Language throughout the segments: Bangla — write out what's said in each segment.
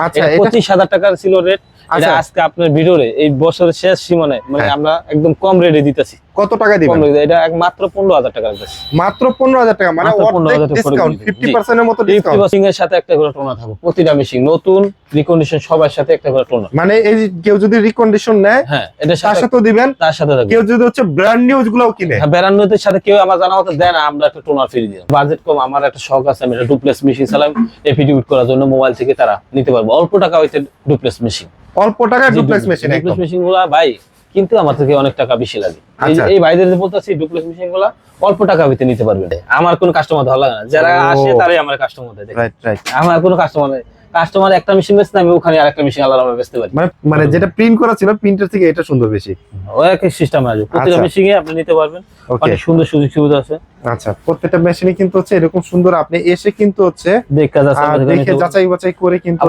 আচ্ছা পঁচিশ হাজার টাকার ছিল রেট আচ্ছা। আজকে আপনার ভিডিওরে এই বছরের শেষ সীমানায় মানে হ্যাঁ। আমরা একদম কম রেটে দিতেছি কত টাকা দিবেন? এটা এক মাত্র পনেরো হাজার টাকা রাখতেছি মাত্র পনেরো হাজার টাকা মানে 15,000 করে ডিসকাউন্ট দিবেন। ফিফটি জি। পার্সেন্টের মতো ডিসকাউন্ট পার্সেন্ট এর সাথে একটা করে টোনা থাকবে। প্রতিটা মেশিন নতুন রিকন্ডিশন সবার সাথে একটা করে টোনা। মানে এই কেউ যদি রিকন্ডিশন নেয় হ্যাঁ এটা তার সাথে দিবেন। তার সাথে থাকবে। কেউ যদি হচ্ছে ব্র্যান্ড নিউজ গুলাও কিনে। হ্যাঁ বেরান্নতের সাথে কেউ আমার জানা মতো দেয় না আমরা একটা টোনার ফ্রি দিই বাজেট কম আমার একটা শখ আছে আমি একটা ডুপ্লেস মেশিন চালাম এফিডিউট করার জন্য মোবাইল থেকে তারা নিতে পারব। অল্প টাকা হইতে ডুপ্লেস মেশিন অল্প টাকায় ডুপ্লেক্স মেশিন ডুপ্লেস মেশিনগুলা ভাই কিন্তু আমার থেকে অনেক টাকা বেশি লাগে। এই আচ্ছা। এই ভাইদের বলতেছি ডুপ্লেক্স মেশিনগুলা অল্প টাকা ভিতরে নিতে পারবে আমার কোন কাস্টমার ভালো লাগে না। যারা আসে তারাই আমার কাস্টমার দেয়। আমার কোনো কাস্টমার নেই। কাস্টমার একটা মেশিন বেচতে আমি ওখানে আরেকটা মেশিন আলাদা ভাবে বেচতে পারি। মানে মানে যেটা প্রিন্ট করা ছিল প্রিন্টার থেকে এটা সুন্দর বেশি। ওই এক সিস্টেম আছে। প্রতিটা আচ্ছা। মেশিনে আপনি নিতে পারবেন। অনেক সুন্দর সুযোগ সুবিধা আছে। আচ্ছা প্রত্যেকটা মেশিনে কিন্তু হচ্ছে এরকম সুন্দর। আপনি এসে কিন্তু হচ্ছে দেখা যাচাই বাছাই করে কিন্তু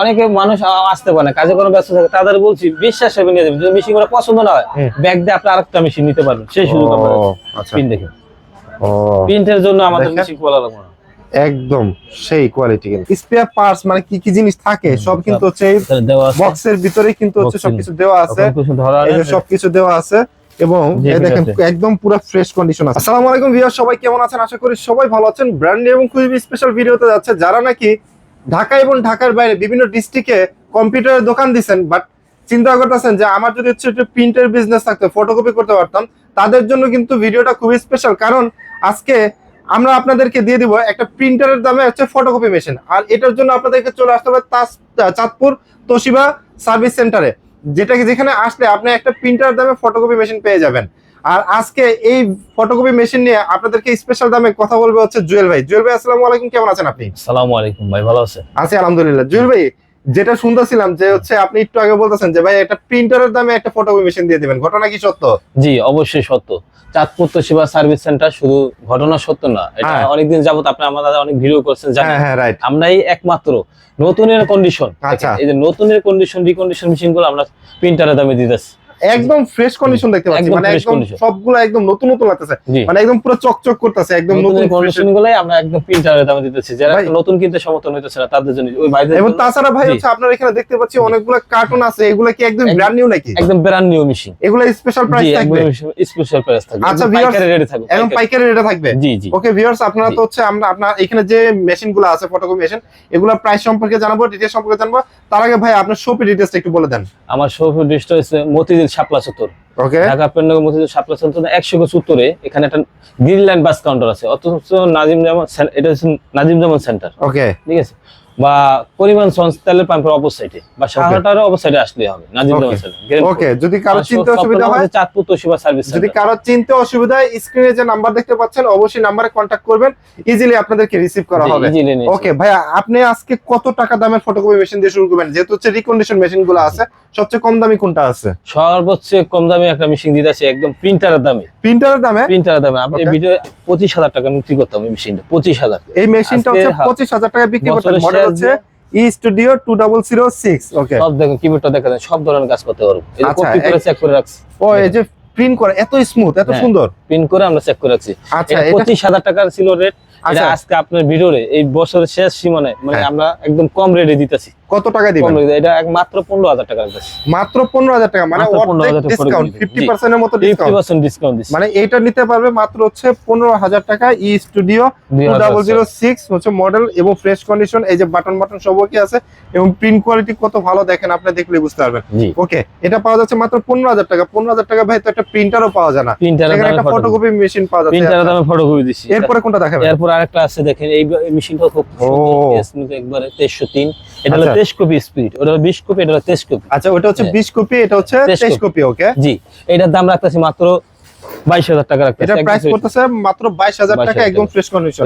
অনেকে মানুষ আসতে পারে না। কাজে কোনো ব্যস্ত থাকে তাদের বলছি বিশ্বাস হবে নিয়ে যাবেন। যদি মেশিনগুলো পছন্দ না হয়। ব্যাগ দিয়ে আপনি আরেকটা মেশিন নিতে পারবেন। সেই সুযোগ ও, আপনার আচ্ছা। প্রিন্ট দেখে। ও। প্রিন্টের জন্য আমাদের মেশিন খোলা লাগবে না। একদম সেই কোয়ালিটি কিন্তু। স্পেয়ার পার্টস মানে কি কি জিনিস থাকে সব কিন্তু হচ্ছে বক্সের ভিতরে কিন্তু হচ্ছে সবকিছু দেওয়া আছে। সবকিছু দেওয়া আছে এবং এই দেখেন একদম পুরো ফ্রেশ কন্ডিশন আছে। আসসালামু আলাইকুম ভিউয়ার সবাই কেমন আছেন? আশা করি সবাই ভালো আছেন। ব্র্যান্ড এবং খুবই স্পেশাল ভিডিওতে যাচ্ছে যারা নাকি ঢাকা এবং ঢাকার বাইরে বিভিন্ন ডিস্ট্রিক্টে কম্পিউটারের দোকান দিচ্ছেন বাট চিন্তা করতেছেন যে আমার যদি হচ্ছে একটু প্রিন্টের বিজনেস থাকতো ফটোকপি করতে পারতাম তাদের জন্য কিন্তু ভিডিওটা খুবই স্পেশাল কারণ আজকে আমরা আপনাদেরকে দিয়ে দিব একটা প্রিন্টারের দামে হচ্ছে ফটোকপি মেশিন আর এটার জন্য আপনাদেরকে চলে আসতে হবে চাঁদপুর তোশিবা সার্ভিস সেন্টারে যেটা কি- যেখানে আসলে আপনি একটা প্রিন্টার দামে ফটোকপি মেশিন পেয়ে যাবেন। আর আজকে এই ফটোকপি মেশিন নিয়ে আপনাদেরকে স্পেশাল দামে কথা বলবে হচ্ছে জুয়েল ভাই। জুয়েল ভাই আসসালামু আলাইকুম কেমন আছেন আপনি? আসসালামু আলাইকুম ভাই ভালো আছে আছি আলহামদুলিল্লাহ। জুয়েল ভাই যেটা শুনতেছিলাম যে হচ্ছে আপনি একটু আগে বলতেছেন যে ভাই একটা প্রিন্টারের দামে একটা ফটোকপি মেশিন দিয়ে দিবেন। ঘটনা কি সত্য? জি অবশ্যই সত্য। চাঁদপুর সেবা সার্ভিস সেন্টার শুধু ঘটনা সত্য না এটা হ্যাঁ। অনেকদিন যাবত আপনি আমাদের অনেক ভিডিও করছেন জানেন হ্যাঁ হ্যাঁ আমরাই একমাত্র নতুনের কন্ডিশন আচ্ছা। এই যে নতুনের কন্ডিশন রিকন্ডিশন মেশিনগুলো আমরা প্রিন্টারের দামে দিতেছি একদম ফ্রেশ কন্ডিশন দেখতে পাচ্ছি। মানে একদম সবগুলো একদম নতুন নতুন লাগতেছে। মানে একদম পুরো চকচক করতেছে একদম নতুন কন্ডিশন গুলাই আমরা একদম প্রিন্টারের দামে দিতেছি। যারা নতুন কিনতে সমর্থন হইতেছে না তাদের জন্য ওই ভাইদের এবং তাছাড়া ভাই হচ্ছে আপনার এখানে দেখতে পাচ্ছি অনেকগুলো কার্টুন আছে এগুলো কি একদম ব্র্যান্ড নিউ নাকি? একদম ব্র্যান্ড নিউ মেশিন এগুলো স্পেশাল প্রাইস থাকবে? স্পেশাল প্রাইস থাকবে। আচ্ছা, পাইকারি রেটে থাকবে একদম পাইকারি। রেটে থাকবে? জি জি। ওকে ভিউয়ার্স আপনারা তো হচ্ছে আমরা আপনার এখানে যে মেশিনগুলো আছে ফটোকপি মেশিন এগুলো প্রাইস সম্পর্কে জানাব ডিটেলস সম্পর্কে জানাব। তার আগে ভাই আপনার শপের ডিটেলসটা একটু বলে দেন। আমার সৌফ ডিস্ট হচ্ছে মতিঝিল শাপলা চত্বর। ঢাকা পেন্নগর মসজিদ শাপলা চত্বর একশো সত্তরে এখানে একটা গ্রিন লাইন বাস কাউন্টার আছে। অথচ নাজিম জামান এটা হচ্ছে নাজিম জামান সেন্টার। ওকে। ঠিক আছে? বা তেলের পাম্পের বা শাহরাটার হবে নাজিম জামান ওকে যদি কারও চিনতে অসুবিধা হয় চাঁদপুর তোশিবা সার্ভিস যদি কারও চিনতে অসুবিধা হয় স্ক্রিনে যে নাম্বার দেখতে পাচ্ছেন অবশ্যই নাম্বারে কন্ট্যাক্ট করবেন ইজিলি আপনাদেরকে রিসিভ করা হবে। ওকে ভাইয়া আপনি আজকে কত টাকা দামের ফটোকপি মেশিন দিয়ে শুরু করবেন? যেহেতু হচ্ছে রিকন্ডিশন মেশিনগুলো আছে সবচেয়ে কম দামি কোনটা আছে? সর্বোচ্চ কম দামে একটা মেশিন দিতেছে একদম প্রিন্টারের দামে। প্রিন্টারের দামে? প্রিন্টারের দামে। আপনি ভিডিও পঁচিশ হাজার টাকা বিক্রি করতাম এই মেশিনটা পঁচিশ হাজার। এই মেশিনটা হচ্ছে হ্যাঁ, পঁচিশ হাজার টাকা বিক্রি শেষ হচ্ছে E studio two double zero six okay সব দেখুন কিবোর্ডটা দেখা যায় সব ধরনের কাজ করতে পারব। এই আচ্ছা, কপি করে চেক করে রাখছি। ও এই যে প্রিন্ট করে এত স্মুথ এত হ্যাঁ। সুন্দর। প্রিন্ট করে আমরা চেক করে রাখছি। আচ্ছা এটা এটা পঁচিশ হাজার টাকার ছিল রেট এটা আচ্ছা। আজকে আপনার ভিডিওরে এই বছরের শেষ সীমানায় মানে হ্যাঁ। আমরা একদম কম রেটে দিতেছি। কত টাকা দিবেন? এটা এক মাত্র পনেরো হাজার টাকা রাখতেছি মাত্র পনেরো হাজার টাকা মানে 15,000 করে ডিসকাউন্ট দিবেন। ফিফটি জি। পার্সেন্টের মতো ডিসকাউন্ট পার্সেন্ট ডিসকাউন্ট দিচ্ছি। মানে এইটা নিতে পারবে মাত্র হচ্ছে পনেরো হাজার টাকা ই স্টুডিও দুই টু হাজার ডাবল জিরো ছয়। সিক্স হচ্ছে মডেল এবং ফ্রেশ কন্ডিশন এই যে বাটন বাটন সব ওকে আছে এবং প্রিন্ট কোয়ালিটি কত ভালো দেখেন আপনি দেখলে বুঝতে পারবেন। ওকে এটা পাওয়া যাচ্ছে মাত্র পনেরো হাজার টাকা পনেরো হাজার টাকা ভাই তো একটা প্রিন্টারও পাওয়া যায় না। এখানে একটা ফটোকপি মেশিন পাওয়া যাচ্ছে। প্রিন্টারের দামে ফটো কপি দিচ্ছি। এরপরে কোনটা দেখাবেন? এরপর আরেকটা আছে দেখেন এই মেশিনটা খুব। সুন্দর। একবারে তেইশশো তিন। এটা হলো আচ্ছা। তেইশ কপি স্পিড ওটা হলো বিশ কপি এটা হলো তেইশ কপি আচ্ছা ওটা হচ্ছে হ্যাঁ। বিশ কপি এটা হচ্ছে 23 কপি ওকে? জি এটার দাম রাখতেছি মাত্র বাইশ হাজার টাকা রাখতেছি। এটা প্রাইস করতেছে মাত্র বাইশ হাজার টাকা একদম ফ্রেশ কন্ডিশন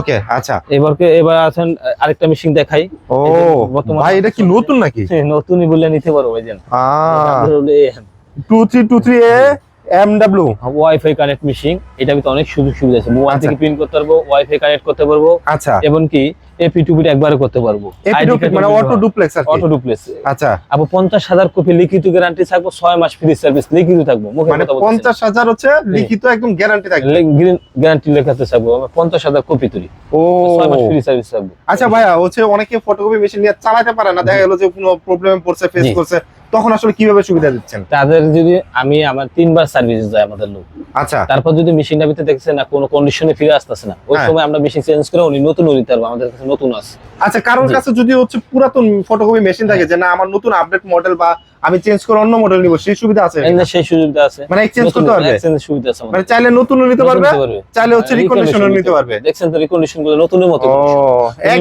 ওকে আচ্ছা। এবারকে এবার আছেন আরেকটা মেশিন দেখাই। ও ভাই এটা কি নতুন নাকি? নতুনই বললে নিতে পারব ভাই জান। Two three two three A M W wifi connect machine এটা ভিতরে অনেক সুযোগ সুবিধা আছে। মোবাইল আচ্ছা। থেকে প্রিন্ট করতে পারব ওয়াইফাই কানেক্ট করতে পারব। আচ্ছা। এমনকি এপি একবারে করতে পারব। মানে অটো ডুপ্লেক্স আর অটো ডুপ্লেক্স আচ্ছা। আপু পঞ্চাশ হাজার কপি লিখিত গ্যারান্টি থাকব 6 মাস ফ্রি সার্ভিস লিখিত থাকব মানে কথা বলতেছি না। পঞ্চাশ হাজার হচ্ছে লিখিত একদম গ্যারান্টি থাকবে। গ্যারান্টি লেখাতে থাকব আমরা পঞ্চাশ হাজার কপি তুলি ও। ছয় মাস ফ্রি সার্ভিস থাকব। আচ্ছা ভাইয়া হচ্ছে অনেকে ফটোকপি মেশিন নিয়ে চালাতে পারে না। দেখা গেল যে কোনো প্রবলেম পড়ছে ফেস করছে তখন আসলে কীভাবে সুবিধা দিচ্ছেন? তাদের যদি আমি আমার তিনবার সার্ভিস যায় আমাদের লোক। আচ্ছা। তারপর যদি মেশিনটা ভিতরে দেখছে না কোনো কন্ডিশনে ফিরে আসতেছে না ওই হ্যাঁ। সময় আমরা মেশিন চেঞ্জ করে উনি নতুন নিতে পারব আমাদের কাছে নতুন আছে। আচ্ছা কারোর। কাছে যদি হচ্ছে পুরাতন ফটোকপি মেশিন থাকে যে না আমার নতুন আপডেট মডেল বা আমি চেঞ্জ করে অন্য মডেল নিব সেই সুবিধা আছে? যে সেই সুবিধা আছে। মানে এক্সচেঞ্জ করতে পারবে? exchange সুবিধা আছে মানে চাইলে নতুনও নিতে নতুন পারবে। চাইলে হচ্ছে রিকন্ডিশনও নিতে পারবে। দেখছেন তো রিকন্ডিশনগুলো নতুনের মতো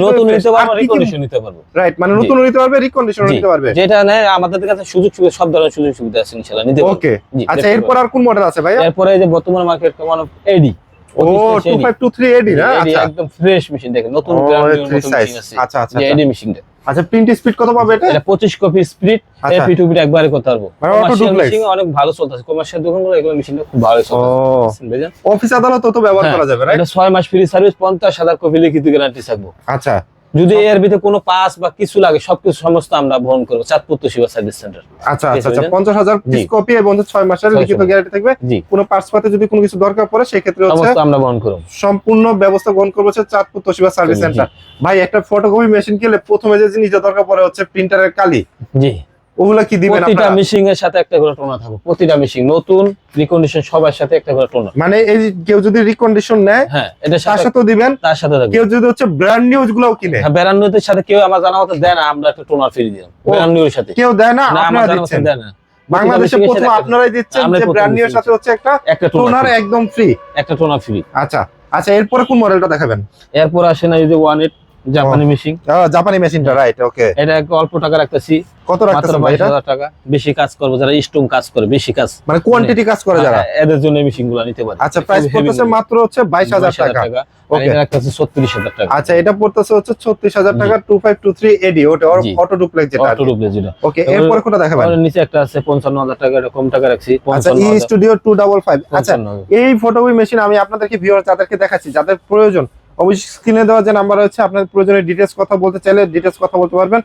নতুন নিতে পারব রিকন্ডিশন নিতে পারব। রাইট মানে জি। নতুনও নিতে পারবে রিকন্ডিশনও নিতে পারবে। যেটা নেয় আমাদের কাছে সুযোগ সুবিধা সব ধরনের সুযোগ সুবিধা আছে ইনশাআল্লাহ নিতে পারব। ওকে আচ্ছা এরপর আর কোন মডেল আছে ভাই এরপরে এই যে বর্তমান মার্কেট মানে এডি ও two five two three AD না? আচ্ছা। একদম ফ্রেশ মেশিন দেখেন নতুন new নতুন machine আছে। আচ্ছা, আচ্ছা, আচ্ছা। এডি মেশিনটা আচ্ছা প্রিন্ট স্পিড কত পাবে এটা? এটা 25 কপি স্পিড এর পি টু পি একবারে করতে পারব। অটো ডুপ্লেক্স অনেক ভালো চলতেছে। কমার্শিয়াল দোকানগুলো এগুলো মেশিনটা খুব ভালো চলতেছে। অফিস আদালত তো ব্যবহার হ্যাঁ, করা যাবে রাইট এটা 6 মাস ফ্রি সার্ভিস 50000 কপি লিখিত গ্যারান্টি থাকব। আচ্ছা। যদি এর ভিতরে কোনো পাস বা কিছু লাগে সবকিছু সমস্ত আমরা বহন করব চাঁদপুর তোশিবা সার্ভিস সেন্টার। আচ্ছা আচ্ছা আছে, আচ্ছা বুঝলেন? পঞ্চাশ হাজার পিস কপি এবং হচ্ছে ছয় মাসের লিখিত গ্যারান্টি থাকবে। কোনো পাস পাতে যদি কোনো কিছু দরকার পড়ে সেক্ষেত্রে হচ্ছে সমস্ত আমরা বহন করব। সম্পূর্ণ ব্যবস্থা বহন করব হচ্ছে চাঁদপুর তোশিবা সার্ভিস সেন্টার। ভাই একটা ফটোকপি মেশিন কিনলে প্রথমে যে জিনিসটা দরকার পড়ে হচ্ছে প্রিন্টারের কালি। জি। ওগুলো কি দিবেন প্রতিটা মেশিং এর সাথে একটা করে টোনা থাকবে প্রতিটা মেশিং নতুন রিকন্ডিশন সবার সাথে একটা করে টোনা। মানে এই কেউ যদি রিকন্ডিশন নেয় হ্যাঁ এটা তার সাথে সাথেও দিবেন। তার সাথে থাকবে কেউ যদি হচ্ছে ব্র্যান্ড নিউজ গুলাও কিনে। হ্যাঁ বেরান্নতের সাথে কেউ আমার জানা মতো দেয় না আমরা একটা টোনা ফ্রি দিলাম ও, বেরান্নর সাথে। কেউ দেয় না? আপনারা দিচ্ছেন। দেয় না। বাংলাদেশে প্রথম এর আপনারাই দিচ্ছেন যে ব্র্যান্ড দিচ্ছি। সাথে হচ্ছে একটা একটা টোনার একদম ফ্রি একটা টোনা ফ্রি আচ্ছা আচ্ছা এরপরে কোন মডেলটা দেখাবেন? এরপর আসে না এই যে ওয়ান এইট জাপানি মেশিন জাপানি মেশিনটা রাইট ওকে এটা অল্প টাকা রাখতেছি কত রাখতেছেন ভাই এটা? টাকা। বেশি কাজ করব যারা স্ট্রং কাজ করে বেশি কাজ মানে কোয়ান্টিটি কাজ করে যারা? হ্যাঁ, এদের জন্য মেশিনগুলো নিতে পারে। আচ্ছা প্রাইস পড়তেছে মাত্র হচ্ছে 22,000 টাকা। Okay. এটা রাখতেছে ছত্রিশ হাজার টাকা। আচ্ছা এটা পড়তেছে হচ্ছে ছত্রিশ হাজার টাকা two five two three AD ওটা জি। অটো ডুপ্লেক্স যেটা অটো ডুপ্লে যেটা। ওকে এরপরে কোনটা দেখাবেন? আর নিচে একটা আছে পঞ্চান্ন হাজার টাকা এটা কম টাকা রাখছি আচ্ছা E studio two double five আচ্ছা এই ফটোকপি মেশিন আমি আপনাদেরকে ভিউয়ার যাদেরকে দেখাচ্ছি যাদের প্রয়োজন অবশ্যই স্ক্রিনে দেওয়া যে নাম্বার আছে আপনার প্রয়োজনীয় ডিটেলস কথা বলতে চাইলে ডিটেলস কথা বলতে পারবেন।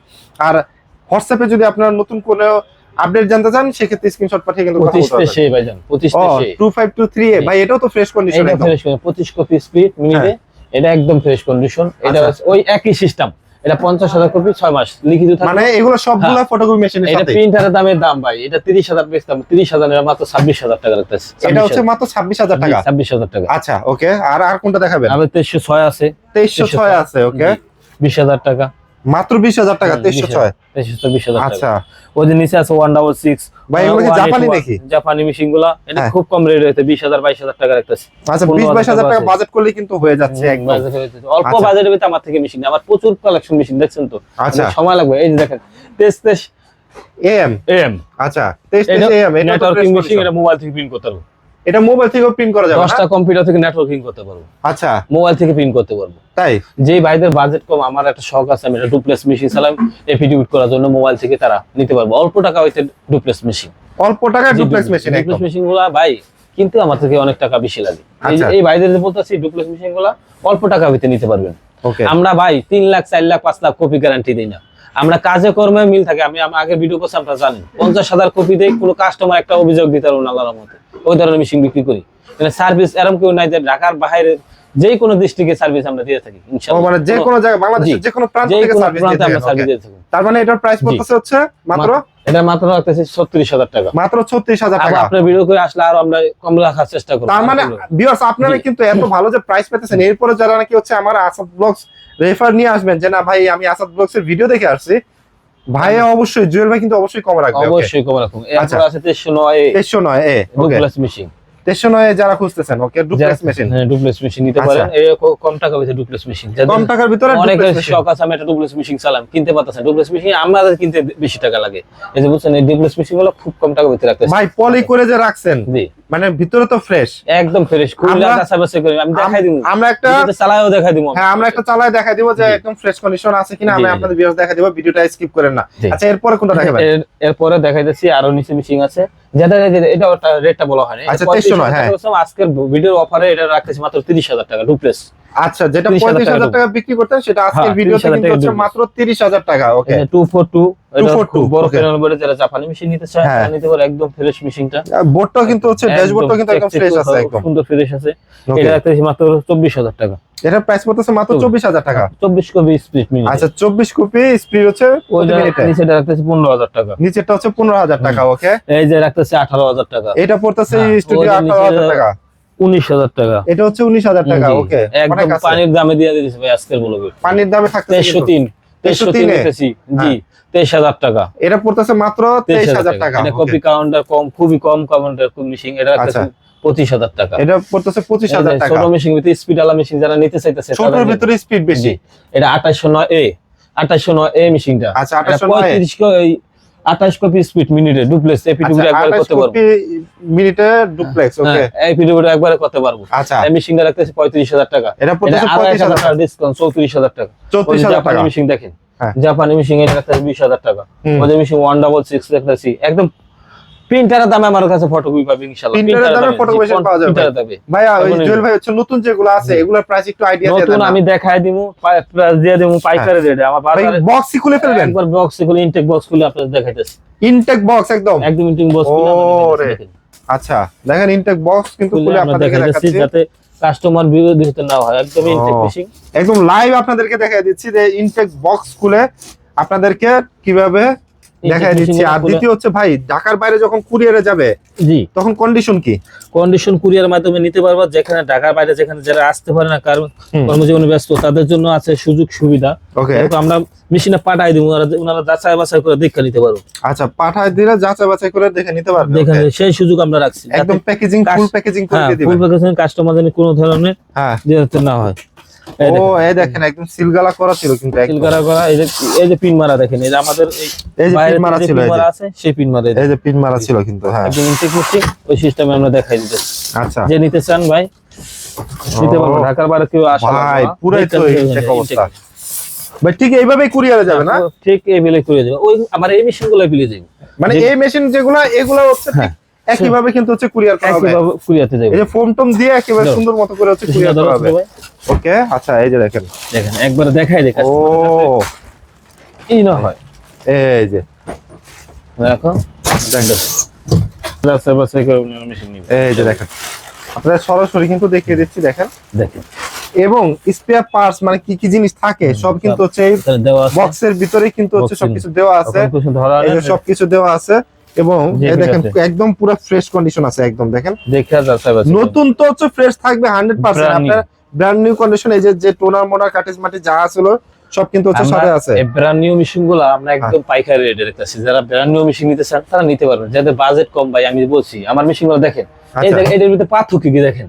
আর হোয়াটসঅ্যাপে যদি আপনার নতুন কোনো আপডেট জানতে চান সেক্ষেত্রে স্ক্রিনশট পাঠিয়ে কিন্তু কথা বলতে পারবেন। সে ভাইজান পঁচিশ ও সে two five two three A. ভাই এটাও তো ফ্রেশ কন্ডিশন এটা ফ্রেশ পঁচিশ কপি স্পিড মিনিটে। এটা একদম ফ্রেশ কন্ডিশন এটা আচ্ছা। ওই একই সিস্টেম এটা পঞ্চাশ হাজার কপি ছয় মাস। লিখিত থাকে মানে এগুলো সবগুলো ফটোকপি মেশিনের এটা সাথে প্রিন্টারের দামের দাম ভাই। এটা তিরিশ হাজার বেচতাম তিরিশ হাজারের মাত্র ছাব্বিশ হাজার টাকা লাগতেছে এটা হচ্ছে মাত্র ছাব্বিশ হাজার টাকা? ছাব্বিশ হাজার টাকা। আচ্ছা ওকে আর আর কোনটা দেখাবেন? আমাদের তেইশশো ছয় আছে। তেইশশো ছয় আছে ওকে বিশ হাজার টাকা। মাত্র বিশ হাজার টাকা হুম, তেইশশো 20,000 ছয়। তেইশশো বিশ হাজার টাকা। আচ্ছা ওই যে নিচে আছে ওয়ান ডাবল সিক্স ভাই, এগুলো কি জাপানি নাকি? জাপানি মেশিনগুলা। এটা হ্যাঁ। খুব কম রেট বাইশ হাজার আচ্ছা টাকা বাজেট করলে কিন্তু হয়ে যাচ্ছে একদম। বাজেট। অল্প আচ্ছা। বাজেটের ভিতরে আমার থেকে মেশিন আমার প্রচুর কালেকশন মেশিন দেখছেন তো? আচ্ছা। সময় লাগবে। এই যে দেখেন এম এম আচ্ছা এম এটা নেটওয়ার্কিং মেশিন এটা মোবাইল থেকে প্রিন্ট করতে পারব এটা মোবাইল থেকেও প্রিন্ট করা যাবে না? দশটা কম্পিউটার থেকে নেটওয়ার্কিং করতে পারব। আচ্ছা। মোবাইল থেকে প্রিন্ট করতে পারব। তাই? যে ভাইদের বাজেট কম আমার একটা শখ আছে আমি একটা ডুপ্লেস মেশিন চালাম এপিডিউট করার জন্য মোবাইল থেকে তারা নিতে পারব। অল্প টাকা হইতে ডুপ্লেস মেশিন অল্প টাকায় ডুপ্লেক্স মেশিন ডুপ্লেস মেশিনগুলা ভাই কিন্তু আমার থেকে অনেক টাকা বেশি লাগে। এই আচ্ছা। ভাইদের যে বলতেছি ডুপ্লেস মেশিনগুলা অল্প টাকা হইতে নিতে পারবেন। ওকে আমরা ভাই তিন লাখ চার লাখ পাঁচ লাখ কপি গ্যারান্টি দিই না। আমরা কাজে কর্মে মিল থাকে আমি আমার আগে ভিডিও করছি আপনারা জানেন পঞ্চাশ হাজার কপি দেই কোনো কাস্টমার একটা অভিযোগ দিতে পারব না আল্লাহর মতে ওই ধরনের মেশিন বিক্রি করি। মানে সার্ভিস এরকম কেউ নাই যে ঢাকার বাইরে যে কোনো ডিস্ট্রিক্টে সার্ভিস আমরা দিয়ে থাকি ইনশাআল্লাহ। মানে যে কোনো জায়গায় বাংলাদেশের যে কোনো প্রান্ত থেকে সার্ভিস দিতে আমরা সার্ভিস দিয়ে থাকি। তার মানে এটার প্রাইস। পড়তেছে হচ্ছে মাত্র? এটা মাত্র রাখতেছি ছত্রিশ হাজার টাকা। মাত্র ছত্রিশ হাজার আবার টাকা। আপনার ভিডিও করে আসলে আর আমরা কম রাখার চেষ্টা করব। তার মানে ভিউয়ার্স আপনারা কিন্তু এত ভালো যে প্রাইস পেতেছেন। এরপরে যারা নাকি হচ্ছে আমার আসাদ ব্লগস রেফার নিয়ে আসবেন। যে না ভাই আমি আসাদ ব্লগস এর ভিডিও দেখে আসছি। ভাইয়া অবশ্যই জুয়েল ভাই কিন্তু অবশ্যই কম রাখবে অবশ্যই কম রাখুন। আচ্ছা। এরপর আছে তেইশশো নয় তেইশশো নয় এ ওকে ডুপ্লেস মেশিন তেইশশো নয় যারা খুঁজতেছেন ওকে ডুপ্লেক্স মেশিন হ্যাঁ ডুপ্লেস মেশিন নিতে আচ্ছা। পারেন। কম টাকা ডুপ্লেস মেশিন কম টাকার ভিতরে অনেক শখ আছে আমি একটা ডুপ্লেস মেশিন চালাম কিনতে পারতেছেন। ডুপ্লেস মেশিন আমাদের কিনতে বেশি টাকা লাগে। এই যে বুঝছেন এই ডুপ্লেস মেশিনগুলো খুব কম টাকা ভিতরে রাখতেছে। ভাই পলি করে যে রাখছেন জি। মানে ভিতরে তো ফ্রেশ একদম ফ্রেশ কাছাকাছি করে আমি দেখাই দিব আমরা একটা চালায়ও দেখাই দিব হ্যাঁ আমরা একটা চালায় দেখা দিব যে একদম ফ্রেশ কন্ডিশন আছে কিনা আমি আপনাদের ভিউয়ার্স দেখা দিব ভিডিওটা স্কিপ করেন না। আচ্ছা এরপরে কোনটা দেখাবেন? এর এরপরে দেখাইতেছি আরও নিচে মেশিন আছে। যেটা এটা রেটটা বলা হয়নি আচ্ছা, 35 নয়, হ্যাঁ। আজকের ভিডিওর অফারে এটা রাখতেছি মাত্র তিরিশ হাজার টাকা ডুপ্লেস আচ্ছা যেটা 30,000 পঁয়ত্রিশ হাজার টাকা টাকা বিক্রি করতেন সেটা আজকের হ্যাঁ, ভিডিওতে কিন্তু হচ্ছে মাত্র তিরিশ হাজার টাকা ওকে টু ফোর টু 242, বড় okay. প্যানেল যারা জাপানি মেশিন নিতে চায় হ্যাঁ। নিতে পারে একদম ফ্রেশ মেশিনটা বোর্ডটাও কিন্তু হচ্ছে কিন্তু একদম ফ্রেশ আছে একদম। সুন্দর ফ্রেশ আছে। এটা রাখতেছি মাত্র চব্বিশ হাজার টাকা। এটার প্রাইস পড়তেছে মাত্র চব্বিশ। চব্বিশ হাজার টাকা। চব্বিশ কপি স্পিড মিনিট আচ্ছা চব্বিশ কপি স্পিড হচ্ছে প্রতি মিনিটে নিচেটা রাখতেছি পনেরো হাজার টাকা। নিচেরটা হচ্ছে পনেরো হাজার টাকা ওকে এই যে রাখতেছি আঠারো হাজার টাকা। এটা পড়তেছে হ্যাঁ, স্টুডিও হাজার নিচে- টাকা। উনিশ হাজার টাকা। এটা হচ্ছে উনিশ হাজার টাকা ওকে। একদম পানির দামে দিয়ে দিয়েছে ভাই আজকের বলবে। পানির দামে থাকতেছে তেইশশো তিন তেইশশো তিন 2303 এ? নিতেছি জি হ্যাঁ। তেইশ হাজার টাকা। এটা পড়তেছে মাত্র তেইশ হাজার টাকা। কপি কাউন্টার কম খুবই কম কাউন্টার মেশিন এটা আচ্ছা। পঁচিশ হাজার টাকা। এটা পড়তেছে পঁচিশ হাজার টাকা। ছোট মেশিন স্পিড আলা মেশিন যারা নিতে চাইতেছে ছোটর ভিতরে স্পিড বেশি। এটা আঠাশশো নয় এ আঠাশশো নয় এ মেশিনটা আচ্ছা আঠাশশো নয় পঁয়ত্রিশ আঠাশ কপি স্পিড মিনিটে ডুপ্লেক্স এপি আচ্ছা একবার করতে পারব। মিনিটে ডুপ্লেক্স ওকে হ্যাঁ একবার করতে পারব। আচ্ছা। এই মেশিনটা রাখতেছি পঁয়ত্রিশ হাজার টাকা। এটা এটা পড়তেছে আড়াই পঁয়ত্রিশ হাজার হাজার টাকা ডিসকাউন্ট চৌত্রিশ হাজার টাকা। চৌত্রিশ ওই যে হাজার জাপানি টাকা। মেশিন দেখেন। হ্যাঁ। জাপানি মেশিন এটা রাখতেছে বিশ হাজার টাকা। হুম। ওদের মেশিন ওয়ান ডাবল সিক্স দেখতেছি। একদম প্রিন্টারের দামে আমার কাছে ফটোকপি পাবে ইনশাআল্লাহ। এর দামে পাওয়া যাবে। প্রিন্টারের দামে। ভাইয়া ওই জুয়েল ভাই হচ্ছে নতুন যেগুলো আছে এগুলোর প্রাইস একটু আইডিয়া নতুন আমি দেখাই দিমু প্রাইস দিয়ে দিমু পাইকারি রেটে আমার বাজারে খুলে ফেলবেন। একবার বক্স খুলে ইনটেক বক্স খুলে আপনাদের দেখাইতেছি। ইনটেক বক্স একদম। একদম ইনটেক বক্স খুলে ওরে। আচ্ছা দেখেন ইনটেক বক্স কিন্তু খুলে আপনাদেরকে দেখাচ্ছি। যাতে কাস্টমার বিরোধী হতে না হয়। একদম ইনটেক। মেশিন একদম লাইভ আপনাদেরকে দেখাই দিচ্ছি যে ইনটেক বক্স খুলে আপনাদেরকে কীভাবে Intake দিচ্ছি। আর দ্বিতীয় হচ্ছে ভাই ঢাকার বাইরে যখন কুরিয়ারে যাবে জি। তখন কন্ডিশন কি? কন্ডিশন কুরিয়ার মাধ্যমে নিতে পারবা যেখানে ঢাকার বাইরে যেখানে যারা আসতে পারে না কারণ কর্মজীবনে ব্যস্ত তাদের জন্য আছে সুযোগ সুবিধা। আমরা মেশিনে পাঠাই দিব ওনারা যাচাই বাছাই করে দেখে নিতে পারব। আচ্ছা পাঠায় দিলে যাচাই বাছাই করে দেখে নিতে পারবে দেখে okay? সেই সুযোগ আমরা রাখছি। একদম প্যাকেজিং ফুল প্যাকেজিং করে হ্যাঁ দিয়ে ফুল প্যাকেজিং কাস্টমার যেন কোনো ধরনের হ্যাঁ। না হয়। ও এই দেখেন একদম সিলগালা করা ছিল কিন্তু একদম। সিল করা এই যে এই যে পিন মারা দেখেন এই যে আমাদের এই যে পিন মারা ছিল। আছে সেই পিন মারা এই যে। পিন মারা ছিল কিন্তু হ্যাঁ। একদম ইনটেক ওই সিস্টেমে আমরা দেখাই দিতে। আচ্ছা। যে নিতে চান ভাই নিতে পারব ঢাকার বাইরে কেউ আসা ভাই তো ইনটেক অবস্থা। ভাই ঠিক এইভাবেই কুরিয়ারে যাবে না? ঠিক এই বিলে করে দেবে ওই আমার এই মেশিনগুলো বিলে যাবে মানে এই মেশিন যেগুলো এগুলো হচ্ছে হ্যাঁ। একইভাবে কিন্তু হচ্ছে কুরিয়ার করা হবে। একইভাবে কুরিয়াতে যাবে এই যে ফোম টম দিয়ে একেবারে সুন্দর মতো করে হচ্ছে কুরিয়ার করা হবে। ওকে আচ্ছা এই যে দেখেন। দেখেন একবার দেখাই দেখা ও। এই না হয়। এই যে। দেখো দেখেন রাস্তা বাসে করে মেশিন নিবে। এই যে দেখেন। আপনাদের সরাসরি কিন্তু দেখিয়ে দিচ্ছি দেখেন। দেখেন। এবং স্পেয়ার পার্টস মানে কি কি জিনিস থাকে সব কিন্তু হচ্ছে বক্সের ভিতরেই কিন্তু হচ্ছে সবকিছু দেওয়া আছে। সবকিছু দেওয়া আছে। এবং দেখেন একদম পুরো ফ্রেশ কন্ডিশন আছে একদম দেখেন। দেখে যাচ্ছে নতুন তো হচ্ছে ফ্রেশ থাকবে হান্ড্রেড পার্সেন্ট Brand new. আপনার ব্র্যান্ড নিউ কন্ডিশন এই যে যে টোনার মোনার কাটেজ মাটি যা ছিল সব কিন্তু হচ্ছে সাথে আছে। ব্র্যান্ড নিউ মেশিনগুলো আমরা একদম পাইকারি রেটে রেখেছি। যারা ব্র্যান্ড নিউ মেশিন নিতে চান তারা নিতে পারবেন। যাদের বাজেট কম ভাই আমি বলছি আমার মেশিনগুলো দেখেন। এই আচ্ছা। দেখেন এটার ভিতরে পার্থক্য কি দেখেন?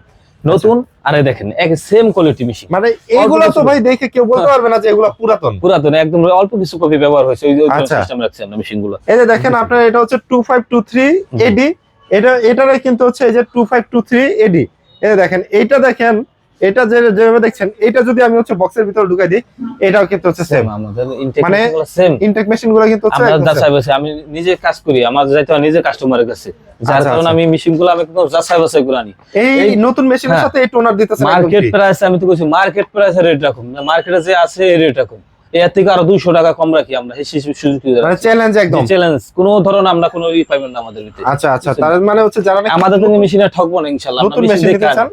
নতুন আর এই দেখেন এক সেম কোয়ালিটি মেশিন মানে এগুলা তো ভাই দেখে কেউ বলতে পারবে না যে এগুলা পুরাতন। পুরাতন একদম অল্প কিছু কপি ব্যবহার হয়েছে ওই আচ্ছা। সিস্টেম রাখছি আমরা মেশিনগুলো এই যে দেখেন আপনার এটা হচ্ছে two five two three AD এটা এটারে কিন্তু হচ্ছে এই যে two five two three AD এই যে দেখেন এইটা দেখেন এটা যে যেভাবে দেখছেন এটা যদি আমি হচ্ছে বক্সের ভিতরে ঢুকাই দিই এটাও কিন্তু হচ্ছে সেম সেম আমাদের ইনটেক মানে সেম ইনটেক মেশিনগুলো কিন্তু হচ্ছে আমরা যাচাই বাছাই আমি নিজে কাজ করি আমার যাইতে হয় নিজে কাস্টমারের কাছে। যার আচ্ছা, কারণে আচ্ছা। আমি মেশিনগুলো আমি কোনো যাচাই বাছাই করে আনি। এই নতুন মেশিনের হ্যাঁ। সাথে এই টোনার দিতেছে মার্কেট প্রাইস আমি তো বলছি মার্কেট প্রাইসের রেট রাখুন। মার্কেটে যে আছে এই রেট রাখুন। এর থেকে আরও দুইশো টাকা কম রাখি আমরা সুযোগ মানে চ্যালেঞ্জ একদম? চ্যালেঞ্জ কোনো আমরা কোনো ই পাইবেন না আমাদের ভিতরে। আচ্ছা আচ্ছা। তার মানে হচ্ছে যারা আমাদের থেকে মেশিনে ঠকবো না ইনশাল্লাহ। নতুন মেশিন নিতে চান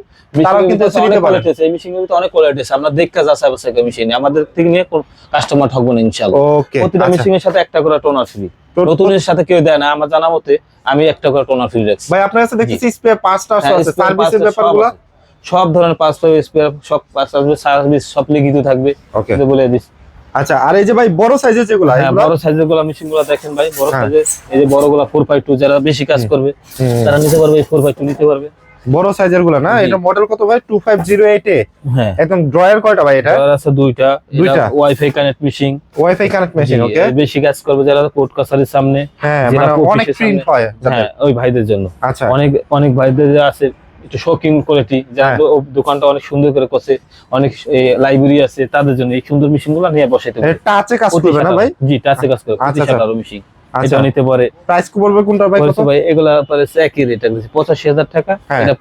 তারাও কিন্তু নিতে পারেন। এই মেশিনের ভিতরে অনেক কোয়ালিটি আছে। আমরা দেখতে যাচাই বাছাই মেশিন আমাদের থেকে নিয়ে কাস্টমার ঠকবো না ইনশাল্লাহ। প্রতিটা মেশিনের সাথে একটা করে টোনার ফ্রি নতুনের সাথে কেউ দেয় না। আমার জানা মতে আমি একটা করে টোনার ফ্রি রাখছি। ভাই আপনার কাছে দেখতেছি স্পেয়ার পাঁচটা হ্যাঁ, আছে সার্ভিসের সব ব্যাপারগুলো? সব ধরনের পাঁচ স্পেয়ার সব পাঁচ সার্ভিস সব লিখিত থাকবে। বলে দিস আচ্ছা আর এই যে ভাই বড় সাইজের যেগুলো হ্যাঁ বড় সাইজেরগুলো মেশিনগুলো দেখেন ভাই বড় হ্যাঁ। সাইজের এই যে বড়গুলা ফোর ফাইভ টু যারা বেশি কাজ করবে তারা নিতে পারবে ফোর ফাইভ টু নিতে পারবে। বড় সাইজেরগুলো না? এটা মডেল কত ভাই? Two five zero eight A? হ্যাঁ। একদম ড্রয়ার কয়টা ভাই এটা? আছে দুইটা দুইটা? Wifi connect machine wifi connect machine okay বেশি কাজ করবে যারা কোর্ট কাছারির সামনে হ্যাঁ মানে অনেক প্রিন্ট হয় হ্যাঁ ওই ভাইদের জন্য। আচ্ছা। অনেক অনেক ভাইদের যে আছে একটু শৌখিন কোয়ালিটি যারা। দোকানটা অনেক সুন্দর করে করছে অনেক লাইব্রেরি আছে তাদের জন্য এই সুন্দর মেশিনগুলো নিয়ে পারে টাচে কাজ করবে না ভাই? জি টাচে কাজ করে পঁচিশ। হাজার মেশিন এটা নিতে পারে। প্রাইস কি বলবে কোনটা ভাই? কত? ভাই এগুলা পরে একই রেট আছে পঁচাশি হাজার টাকা। হ্যাঁ। এটা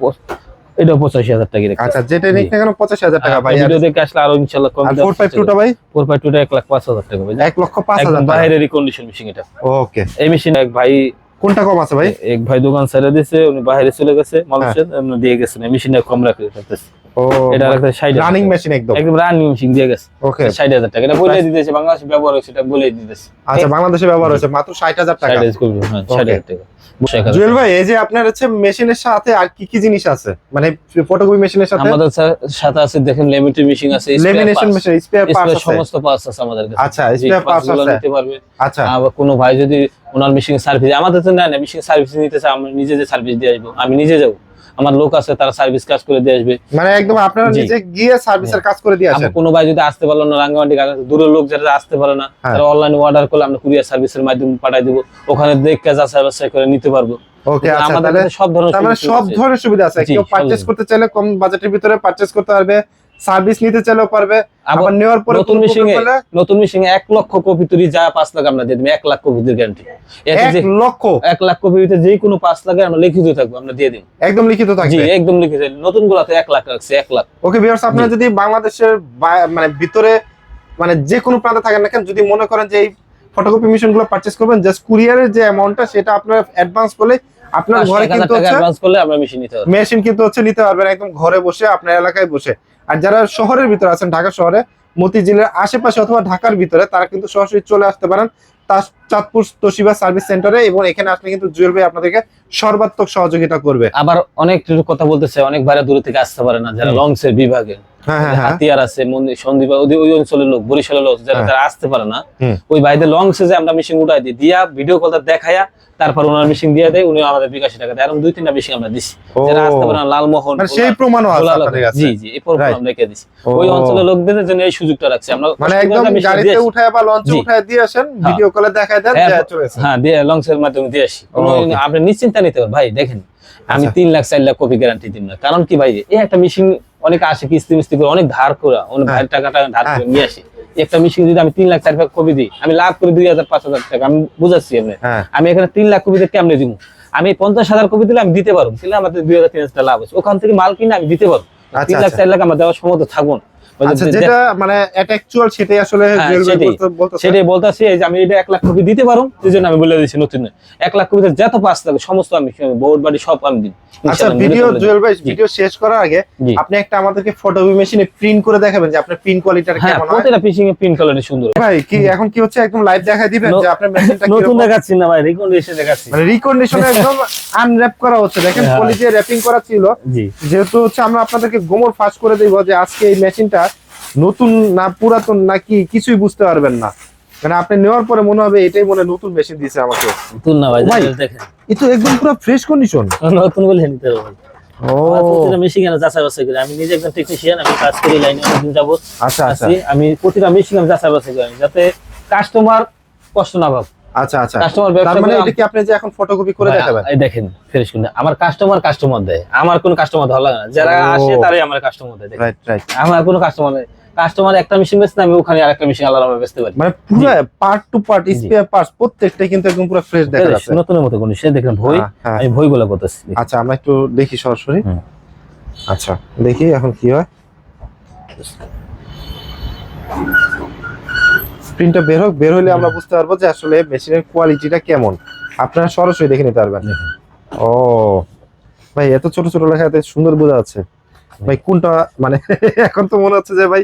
এটা পঁচাশি হাজার টাকা রেখে আচ্ছা যেটা নিক না কেন পঁচাশি হাজার টাকা ভাই ভিডিও দেখে আসলে আরও ইনশাল্লাহ কম ফোর ফাইভ টুটা ভাই? ফোর ফাইভ টুটা এক লাখ পাঁচ হাজার টাকা ভাই। এক লক্ষ পাঁচ হাজার একদম টাকা। বাইরের কন্ডিশন মেশিন এটা ওকে এই মেশিন এক ভাই কোনটা কম আছে ভাই? এক ভাই দোকান ছেড়ে দিয়েছে উনি বাইরে চলে গেছে মানুষের এমনি দিয়ে গেছে না মেশিনে কম রাখতে থাকতেছে ও এটা রাখতে ষাট হাজার রানিং মেশিন একদম। একদম রানিং মেশিন দিয়ে গেছে। ওকে ষাট হাজার টাকা। এটা বলে দিতেছে বাংলাদেশে ব্যবহার হচ্ছে এটা বলে দিতেছে। আচ্ছা বাংলাদেশে ব্যবহার হচ্ছে মাত্র ষাট হাজার টাকা। ষাট হাজার করবে হ্যাঁ ষাট হাজার টাকা। জুয়েল ভাই এই যে আপনার হচ্ছে মেশিনের সাথে আর কি কি জিনিস আছে? মানে ফটোকপি মেশিনের সাথে? আমাদের সাথে আছে দেখেন লেমিনেশন মেশিন আছে লেমিনেশন মেশিন স্পেয়ার পার্টস আছে। সমস্ত পার্টস আছে আমাদের কাছে। আচ্ছা স্পেয়ার পার্টস আছে। নিতে পারবে। আচ্ছা। আবার কোনো ভাই যদি ওনার মেশিন সার্ভিস আমাদের তো না না মেশিন সার্ভিস নিতে চাই আমরা নিজে যে সার্ভিস দিয়ে আসব আমি নিজে যাব। আমার লোক আছে তারা সার্ভিস কাজ করে দিয়ে আসবে। মানে একদম আপনারা নিজে গিয়ে সার্ভিসের কাজ করে দিয়ে আসেন। কোনো ভাই যদি আসতে পারল না রাঙ্গামাটি দূরের লোক যারা আসতে পারে না হ্যাঁ। তারা অনলাইনে অর্ডার করলে আমরা কুরিয়ার সার্ভিসের মাধ্যমে পাঠিয়ে দেব। ওখানে দেখে যাচাই বাছাই করে নিতে পারব। ওকে আচ্ছা তাহলে সব ধরনের মানে সব ধরনের সুবিধা আছে। কেউ পারচেজ করতে চাইলে কম বাজেটের ভিতরে পারচেজ করতে পারবে। সার্ভিস নিতে চাইলেও পারবে আবার নেওয়ার পরে নতুন মেশিন নতুন মেশিন এক লক্ষ কপি তৈরি যা পাঁচ লাখ আমরা দিয়ে দেবো এক লাখ কপি গ্যারান্টি এক লক্ষ? এক লাখ কপি যে কোনো পাঁচ লাখে আমরা লিখিত থাকব আমরা দিয়ে দিই একদম লিখিত থাকবে? জি একদম লিখিত। নতুন গুলাতে এক লাখ রাখছে এক লাখ। ওকে ভিউয়ার্স আপনারা যদি বাংলাদেশের মানে ভিতরে মানে যে কোনো প্রান্তে থাকেন না কেন যদি মনে করেন যে এই ফটোকপি মেশিনগুলো পারচেজ করবেন জাস্ট কুরিয়ারের যে অ্যামাউন্টটা সেটা আপনারা অ্যাডভান্স করলে আপনার ঘরে কিন্তু হচ্ছে অ্যাডভান্স করলে আমরা মেশিন নিতে পারব। মেশিন কিন্তু হচ্ছে নিতে পারবেন একদম ঘরে বসে আপনার এলাকায় বসে। আর যারা শহরের ভিতরে আছেন ঢাকা শহরে মতিঝিলের আশেপাশে অথবা ঢাকার ভিতরে তারা কিন্তু সরাসরি চলে আসতে পারেন চাঁদপুর তোশিবা সার্ভিস সেন্টারে এবং এখানে আসলে কিন্তু জুয়েল ভাই আপনাদেরকে সর্বাত্মক সহযোগিতা করবে আবার অনেক কথা বলতেছে অনেক বাইরে দূরে থেকে আসতে পারে না যারা হুম। লংস এর বিভাগে হ্যাঁ হ্যাঁ হ্যাঁ হাতিয়ার আছে সন্দীপ ওই অঞ্চলের লোক বরিশালের লোক যারা। আসতে পারে না। ওই ভাইদের লংসে যে আমরা মেশিন উঠাই দিই দিয়া ভিডিও কলটা দেখায়া তারপর ওনার মেশিন দিয়ে দেয় উনি আমাদের বিকাশে টাকা দেয়। এরকম দুই তিনটা মেশিন আমরা দিছি। যারা আসতে পারে লালমোহন মানে সেই প্রমাণও আছে জি জি এই প্রোগ্রাম Right. রেখে দিছি। ওই অঞ্চলের লোকদের জন্য এই সুযোগটা রাখছি। আমরা মানে একদম গাড়িতে উঠায় বা লঞ্চে উঠায় দিয়ে আসেন হ্যাঁ। ভিডিও কলে দেখায় দেন হ্যাঁ, যা চলে হ্যাঁ দিয়ে মাধ্যমে দিয়ে আসি. আপনি নিশ্চিন্তা নিতে পারেন। ভাই দেখেন আমি আচ্ছা। তিন লাখ চার লাখ কপি গ্যারান্টি দিন না। কারণ কি ভাই এই একটা মেশিন অনেক আসে কিস্তি মিস্তি করে অনেক ধার করা অনেক হ্যাঁ। ভাইয়ের টাকা টাকা ধার করে হ্যাঁ। নিয়ে আসি। একটা মেশিন যদি আমি তিন লাখ চার লাখ কপি দিই আমি লাভ করে দুই হাজার পাঁচ হাজার টাকা। আমি বুঝাচ্ছি আপনি হ্যাঁ। আমি এখানে তিন লাখ কপিতে কেমনে দিব? আমি পঞ্চাশ হাজার কপি দিলে আমি দিতে পারব। তাহলে আমাদের দুই হাজার তিন হাজার লাভ আছে ওখান থেকে মাল কিনে আমি দিতে পারব। আচ্ছা, তিন লাখ আচ্ছা। চার লাখ আমার দেওয়ার সময় তো থাকব না। আচ্ছা যেটা মানে অ্যাকচুয়াল সেটাই আসলে হ্যাঁ, সেটাই। বলতে- বলতেছি এই যে আমি এটা এক লাখ কপি দিতে আমি বলে নতুন। লাখ কপিতে যত পাস সমস্ত আমি বোর্ড বাড়ি সব আমি দিই আচ্ছা ভিডিও। জুয়েল ভাই ভিডিও শেষ করার আগে আপনি একটা আমাদেরকে ফটোকপি মেশিনে প্রিন্ট করে দেখাবেন যে আপনার প্রিন্ট কোয়ালিটিটা হ্যাঁ কেমন হয় প্রতিটা পিচিং এ প্রিন্ট সুন্দর। ভাই কি এখন কি হচ্ছে একদম লাইভ দেখাই দিবেন যে আপনার মেশিনটা নতুন দেখাচ্ছি না ভাই রিকন্ডিশন দেখাচ্ছি। মানে রিকন্ডিশনে একদম আনর‍্যাপ করা হচ্ছে। দেখেন হ্যাঁ। র‍্যাপিং করা ছিল। যেহেতু হচ্ছে আমরা আপনাদেরকে গোমর ফাঁস করে দেব যে আজকে এই মেশিনটা নতুন না পুরাতন নাকি কিছুই বুঝতে পারবেন না। মানে আপনি নেওয়ার পরে মনে হবে এটাই মনে নতুন মেশিন দিয়েছে আমাকে। নতুন না ভাই। দেখেন এই তো একদম পুরো ফ্রেশ কন্ডিশন নতুন বলে নিতে হবে ভাই। প্রতিটা মেশিন এনে যাচাই বাছাই করি। আমি নিজে একজন টেকনিশিয়ান আমি কাজ করি লাইনে অনেকদিন যাবত আচ্ছা আচ্ছা। আমি প্রতিটা মেশিন আমি যাচাই বাছাই করি। যাতে কাস্টমার কষ্ট না আচ্ছা আচ্ছা। কাস্টমার ব্যবসা মানে এটা কি আপনি যে এখন ফটোকপি করে ভাই, দেখাবেন? এই দেখেন ফ্রেশ করে আমার কাস্টমার কাস্টমার দেয়। আমার কোনো কাস্টমার ভালো লাগে না। যারা আসে তারাই আমার কাস্টমার দেয় রাইট রাইট আমার কোনো কাস্টমার নেই। কাস্টমার একটা মেশিন বেচতে আমি ওখানে আরেকটা মেশিন আলাদা ভাবে বেচতে পারি। মানে পুরো part to part spare parts প্রত্যেকটা কিন্তু একদম পুরো ফ্রেশ দেখা যাচ্ছে। নতুনের মতো কোন সে দেখেন ভই হ্যাঁ, হ্যাঁ। আমি ভই গুলো করতেছি। আচ্ছা আমরা একটু দেখি সরাসরি। আচ্ছা দেখি এখন কি হয়। প্রিন্টটা বের হোক বের হলে আমরা বুঝতে পারব যে আসলে মেশিনের কোয়ালিটিটা কেমন। আপনারা সরাসরি দেখে নিতে পারবেন। ও ভাই এত ছোট ছোট লেখা এত সুন্দর বোঝা যাচ্ছে। ভাই। কোনটা মানে এখন তো মনে হচ্ছে যে ভাই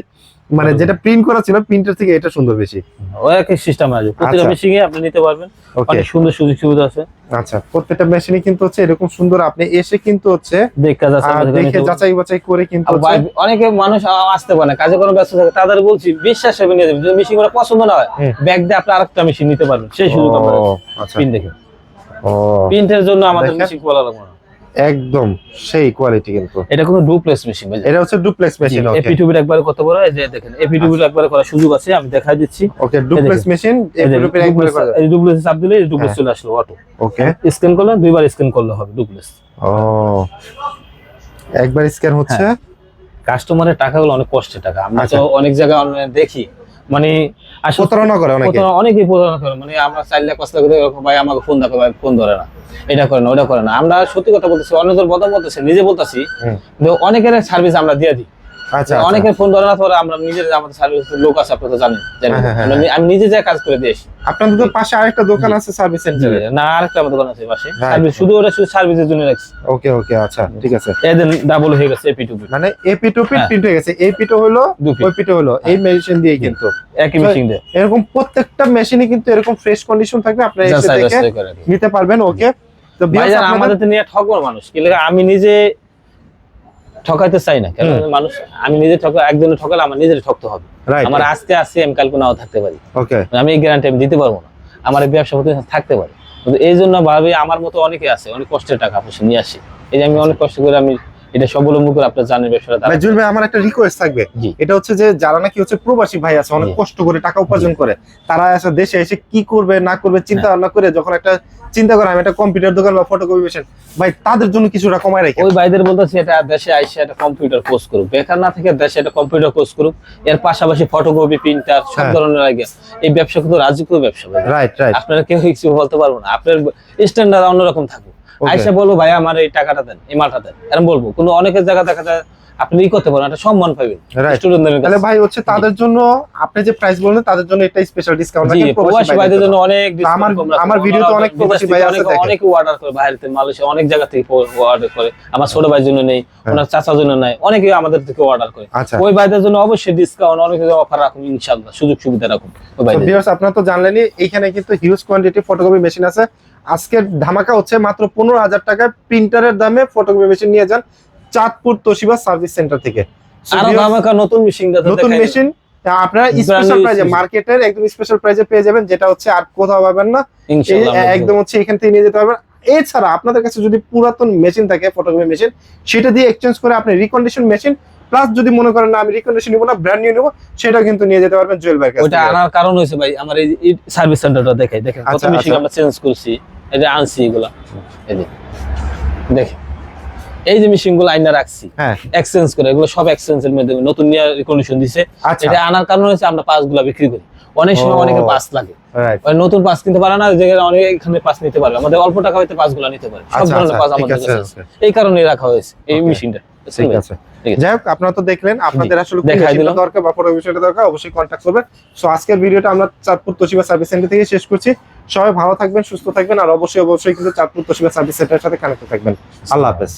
মানে যেটা প্রিন্ট করা ছিল প্রিন্টের থেকে এটা সুন্দর বেশি। ও এক সিস্টেম আছে। আচ্ছা। মেশিনে আপনি নিতে পারবেন। অনেক সুন্দর সুযোগ সুবিধা আছে। আচ্ছা প্রত্যেকটা মেশিনে কিন্তু হচ্ছে এরকম সুন্দর। আপনি এসে কিন্তু হচ্ছে দেখ যাচাই বাছাই করে কিন্তু অনেকে মানুষ আসতে পারে না। কাজে কোনো ব্যস্ত থাকে। তাদের বলছি বিশ্বাস হবে নিয়ে যাবেন যদি মেশিনগুলো পছন্দ না হয় ব্যাগ দিয়ে আপনি আরেকটা মেশিন নিতে পারবেন। সেই সুযোগ আমরা ও, আচ্ছা। পিন দেখে। ও। প্রিন্টের জন্য আমাদের মেশিন খোলা লাগবে না। একদম সেই কোয়ালিটি কিন্তু। এটা কোনো ডুপ্লেক্স মেশিন এটা হচ্ছে ডুপ্লেক্স মেশিন ওকে এপি টুবির একবারে কত বড়? এই যে দেখেন এপি টুবির একবারে করার সুযোগ আছে আমি দেখাই দিচ্ছি। ওকে ডুপ্লেক্স মেশিন একবারে করা এই ডুপ্লেক্স চাপ দিলে ডুপ্লেক্স হ্যাঁ। চলে আসলো অটো ওকে স্ক্যান করলে দুইবার স্ক্যান করলে হবে ডুপ্লেক্স ও। একবার স্ক্যান হচ্ছে? কাস্টমারের টাকাগুলো অনেক কষ্টের টাকা। আমরা তো আচ্ছা। অনেক জায়গায় অনলাইনে দেখি মানে প্রতারণা করে অনেকে। অনেকেই প্রতারণা করে। মানে আমরা চাইলে কষ্ট করে এরকম ভাই আমাকে ফোন দেখো ভাই ফোন ধরে না। এটা করে না ওটা করে না। আমরা সত্যি কথা বলতেছি অন্যদের বদল বলতেছি নিজে বলতেছি অনেকের সার্ভিস আমরা দিয়ে দিই। অনেকের ফোন ধরে না পরে আমরা নিজের আমাদের সার্ভিস লোক আছে আপনারা তো জানেন। হ্যাঁ, হ্যাঁ, আমরা- আমি নিজে যা কাজ করে দিয়ে আসি। আপনাদের তো পাশে আরেকটা দোকান আছে সার্ভিস সেন্টারে না আরেকটা আমাদের দোকান আছে পাশে. সার্ভিস শুধু ওটা শুধু সার্ভিসের জন্য রাখছি। ওকে ওকে আচ্ছা ঠিক আছে। এদের ডাবল হয়ে গেছে এপি টু মানে এপি টু পিট হ্যাঁ। প্রিন্ট হয়ে গেছে। এই পিটো হলো। ওই পিটো হলো। এই মেশিন দিয়ে কিন্তু। একই মেশিন দিয়ে। এরকম প্রত্যেকটা মেশিনে কিন্তু এরকম ফ্রেশ কন্ডিশন থাকবে। আপনারা এসে দেখে। নিতে পারবেন ওকে তো ভাইজান আমাদের নিয়ে ঠকবো মানুষ। কি লাগে আমি নিজে ঠকাইতে চাই না। কেন মানুষ আমি নিজে ঠকা একদিনে ঠকালে আমার নিজের ঠকতে হবে। আমার আস্তে আজকে আসছে আমি কালকে নাও থাকতে পারি। আমি এই গ্যারান্টি আমি দিতে পারব না। আমার এই ব্যবসা প্রতিষ্ঠান থাকতে পারে। কিন্তু এই জন্য ভাবে আমার মতো অনেকে আছে অনেক কষ্টের টাকা পয়সা নিয়ে আসি। এই যে আমি অনেক কষ্ট করে আমি এটা স্বাবলম্বী করে আপনার জানেন ব্যবসাটা জুল ভাই আমার একটা রিকোয়েস্ট থাকবে। এটা হচ্ছে যে যারা নাকি হচ্ছে প্রবাসী ভাই আছে অনেক কষ্ট করে টাকা উপার্জন করে তারা এসে দেশে এসে কি করবে না করবে চিন্তা হ্যাঁ। ভাবনা করে যখন একটা চিন্তা করে আমি একটা কম্পিউটার দোকান বা ফটোকপি মেশিন ভাই তাদের জন্য কিছুটা কমায় রেখে। ওই ভাইদের বলতেছি এটা দেশে আইসে একটা কম্পিউটার কোর্স করুক। বেকার না থেকে দেশে একটা কম্পিউটার কোর্স করুক। এর পাশাপাশি ফটোকপি প্রিন্টার সব হ্যাঁ। ধরনের আগে এই ব্যবসা কিন্তু রাজকীয় ব্যবসা। রাইট রাইট আপনারা কেউ কিছু বলতে পারব না। আপনার স্ট্যান্ডার্ড অন্যরকম Okay. আইসা বলব ভাই আমার এই টাকাটা দেন এই মালটা দেন। এরকম বলব। কোনো অনেকের জায়গা দেখা যায় আপনি ই করতে পারেন একটা সম্মান পাবেন স্টুডেন্টদের তাহলে ভাই হচ্ছে তাদের জন্য আপনি যে প্রাইস বললেন তাদের জন্য একটা স্পেশাল ডিসকাউন্ট জি প্রবাসী ভাইদের জন্য। অনেক আমার- আমার ভিডিওতে অনেক প্রবাসী ভাই আছে অনেক- অর্ডার করে বাইরে থেকে মালয়েশিয়া অনেক জায়গা থেকে অর্ডার করে। আমার ছোট ভাইয়ের জন্য নেই হ্যাঁ। ওনার চাচার জন্য নাই অনেকে আমাদের থেকে অর্ডার করে। আচ্ছা। ওই ভাইদের জন্য অবশ্যই ডিসকাউন্ট অনেক অফার রাখুন ইনশাআল্লাহ সুযোগ সুবিধা রাখুন ভাইদের ভিউয়ার্স আপনারা তো জানলেনই এখানে কিন্তু হিউজ কোয়ান্টিটি ফটোকপি মেশিন আছে। আজকের ধামাকা হচ্ছে মাত্র পনেরো হাজার টাকায় প্রিন্টারের দামে ফটোকপি মেশিন নিয়ে যান চাঁদপুর তোশিবা সার্ভিস সেন্টার থেকে। নতুন মেশিন নতুন মেশিন আপনারা স্পেশাল প্রাইজে মার্কেটের একদম স্পেশাল প্রাইজে পেয়ে যাবেন যেটা হচ্ছে আর কোথাও পাবেন না। একদম হচ্ছে এখান থেকে নিয়ে যেতে পারবেন। এছাড়া আপনাদের কাছে যদি পুরাতন মেশিন থাকে ফটোকপি মেশিন সেটা দিয়ে এক্সচেঞ্জ করে আপনি রিকন্ডিশন মেশিন প্লাস যদি মনে করেন না আমি রিকন্ডিশন নিবো না ব্র্যান্ড নিউ নিবো সেটাও কিন্তু নিয়ে যেতে পারবেন জুয়েল কাছে ওটা আনার কারণ হয়েছে ভাই আমার এই সার্ভিস সেন্টারটা দেখাই দেখেন কত আচ্ছা, মেশিন আচ্ছা। আমরা চেঞ্জ করছি এই যে আনছি এগুলা। এই যে দেখেন এই যে মেশিনগুলো আইনা রাখছি হ্যাঁ। এক্সচেঞ্জ করে এগুলো সব এক্সচেঞ্জ এর মাধ্যমে নতুন নিয়ে রিকন্ডিশন দিছে। আচ্ছা। এটা আনার কারণ হচ্ছে আমরা পাসগুলা বিক্রি করি। অনেক সময় ও। অনেকের পাস লাগে। ওই নতুন পাস কিনতে পারে না জায়গায় অনেক এখানে পাস নিতে পারবে আমাদের অল্প টাকা হইতে পাসগুলা নিতে পারে। সব ধরনের পাস আমাদের কাছে এই কারণে রাখা হয়েছে এই মেশিনটা ঠিক আছে। যাই হোক আপনারা তো দেখলেন আপনাদের আসলে। দরকার বা পরের বিষয়টা দরকার অবশ্যই কন্ট্যাক্ট করবেন। সো আজকের ভিডিওটা আমরা চাঁদপুর তোশিবা সার্ভিস সেন্টার থেকে শেষ করছি। সবাই ভালো থাকবেন সুস্থ থাকবেন আর অবশ্যই অবশ্যই কিন্তু চাঁদপুর তোশিবা সার্ভিস সেন্টারের সাথে কানেক্ট থাকবেন। আল্লাহ হাফেজ।